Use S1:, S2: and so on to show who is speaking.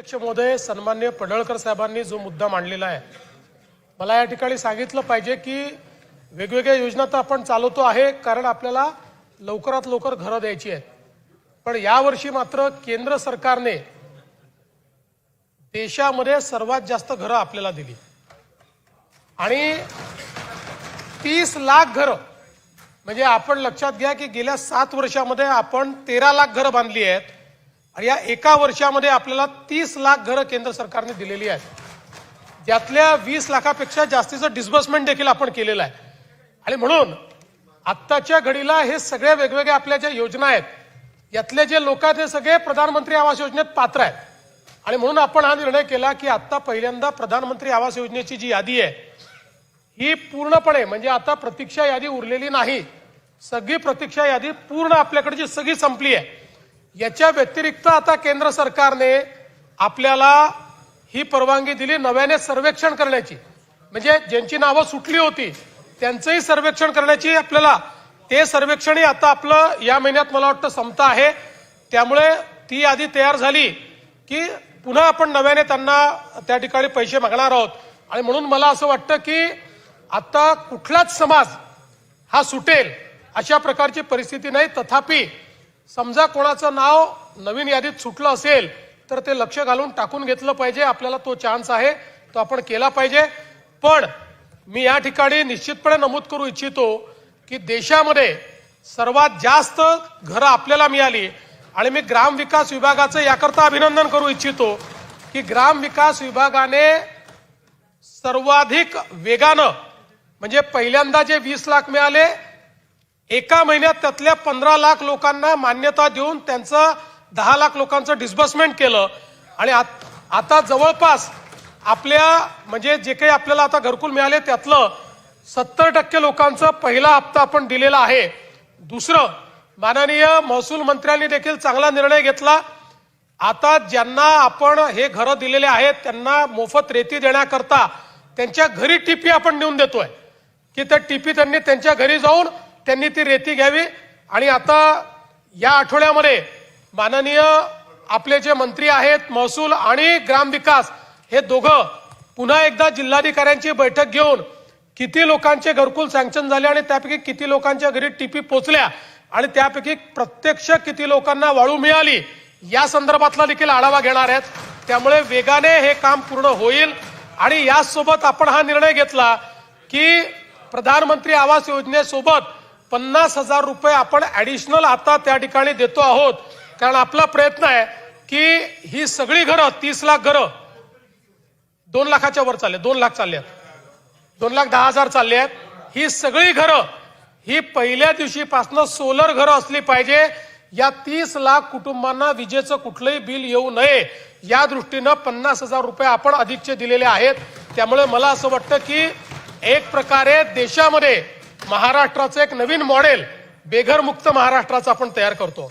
S1: अध्यक्ष महोदय सन्मान्य पडळकर साहेबांनी जो मुद्दा मांडलेला आहे मला या ठिकाणी सांगितलं पाहिजे की वेगवेगळ्या योजना तर आपण चालवतो आहे कारण आपल्याला लवकरात लवकर घरं द्यायची आहेत. पण यावर्षी मात्र केंद्र सरकारने देशामध्ये सर्वात जास्त घरं आपल्याला दिली. आणि तीस लाख घरं म्हणजे आपण लक्षात घ्या की गेल्या सात वर्षामध्ये आपण तेरा लाख घरं बांधली आहेत. आणि या एका वर्षामध्ये आपल्याला तीस लाख घरं केंद्र सरकारने दिलेली आहेत. त्यातल्या वीस लाखापेक्षा जास्तीचं डिस्बर्समेंट देखील आपण केलेलं आहे. आणि म्हणून आत्ताच्या घडीला हे सगळ्या वेगवेगळ्या आपल्या ज्या योजना आहेत यातले जे लोक आहेत ते सगळे प्रधानमंत्री आवास योजनेत पात्र आहेत. आणि म्हणून आपण हा निर्णय केला की आता पहिल्यांदा प्रधानमंत्री आवास योजनेची जी यादी आहे ही पूर्णपणे म्हणजे आता प्रतीक्षा यादी उरलेली नाही सगळी प्रतीक्षा यादी पूर्ण आपल्याकडची सगळी संपली आहे. याच्या व्यतिरिक्त आता केंद्र सरकारने आपल्याला ही परवानगी दिली नव्याने सर्वेक्षण करण्याची. म्हणजे ज्यांची नावं सुटली होती त्यांचंही सर्वेक्षण करण्याची आपल्याला ते सर्वेक्षणही आता आपलं या महिन्यात मला वाटतं संपता आहे. त्यामुळे ती यादी तयार झाली की पुन्हा आपण नव्याने त्यांना त्या ठिकाणी पैसे मागणार आहोत. आणि म्हणून मला असं वाटतं की आता कुठलाच समाज हा सुटेल अशा प्रकारची परिस्थिती नाही. तथापि समजा कोणाचं नाव नवीन यादीत सुटलं असेल तर ते लक्ष घालून टाकून घेतलं पाहिजे. आपल्याला तो चान्स आहे तो आपण केला पाहिजे. पण मी या ठिकाणी निश्चितपणे नमूद करू इच्छितो की देशामध्ये सर्वात जास्त घरं आपल्याला मिळाली आणि मी ग्रामविकास विभागाचं याकरता अभिनंदन करू इच्छितो की ग्रामविकास विभागाने सर्वाधिक वेगानं म्हणजे पहिल्यांदा जे वीस लाख मिळाले एका महिन्यात त्यातल्या पंधरा लाख लोकांना मान्यता देऊन त्यांचं दहा लाख लोकांचं डिस्बर्समेंट केलं. आणि आत- आता जवळपास आपल्या म्हणजे जे काही आपल्याला आता घरकुल मिळाले त्यातलं सत्तर टक्के लोकांचा पहिला हप्ता आपण दिलेला आहे. दुसरं माननीय महसूल मंत्र्यांनी देखील चांगला निर्णय घेतला. आता ज्यांना आपण हे घरं दिलेले आहेत त्यांना मोफत रेती देण्याकरता त्यांच्या घरी टीपी आपण नेऊन देतोय. की त्या टीपी त्यांनी त्यांच्या घरी जाऊन त्यांनी ती रेती घ्यावी. आणि आता या आठवड्यामध्ये माननीय आपले जे मंत्री आहेत महसूल आणि ग्रामविकास हे दोघं पुन्हा एकदा जिल्हाधिकाऱ्यांची बैठक घेऊन किती लोकांचे घरकुल सँक्शन झाले आणि त्यापैकी किती लोकांच्या घरी टीपी पोचल्या आणि त्यापैकी प्रत्यक्ष किती लोकांना वाळू मिळाली या संदर्भातला देखील आढावा घेणार आहेत. त्यामुळे वेगाने हे काम पूर्ण होईल आणि यासोबत आपण हा निर्णय घेतला की प्रधानमंत्री आवास योजनेसोबत पन्नास हजार रुपये आपण ऍडिशनल आता त्या ठिकाणी देतो आहोत. कारण आपला प्रयत्न आहे की ही सगळी घरं तीस लाख घरं दोन लाखाच्या वर चालले दोन लाख चालले आहेत. दोन लाख दहा हजार चालले आहेत. ही सगळी घरं ही पहिल्या दिवशीपासून सोलर घरं असली पाहिजे. या तीस लाख कुटुंबांना विजेचं कुठलंही बिल येऊ नये. या दृष्टीनं पन्नास हजार रुपये आपण अधिकचे दिलेले आहेत. त्यामुळे मला असं वाटतं की एक प्रकारे देशामध्ये महाराष्ट्राचं एक नवीन मॉडेल बेघर मुक्त महाराष्ट्राचं आपण तयार करतो.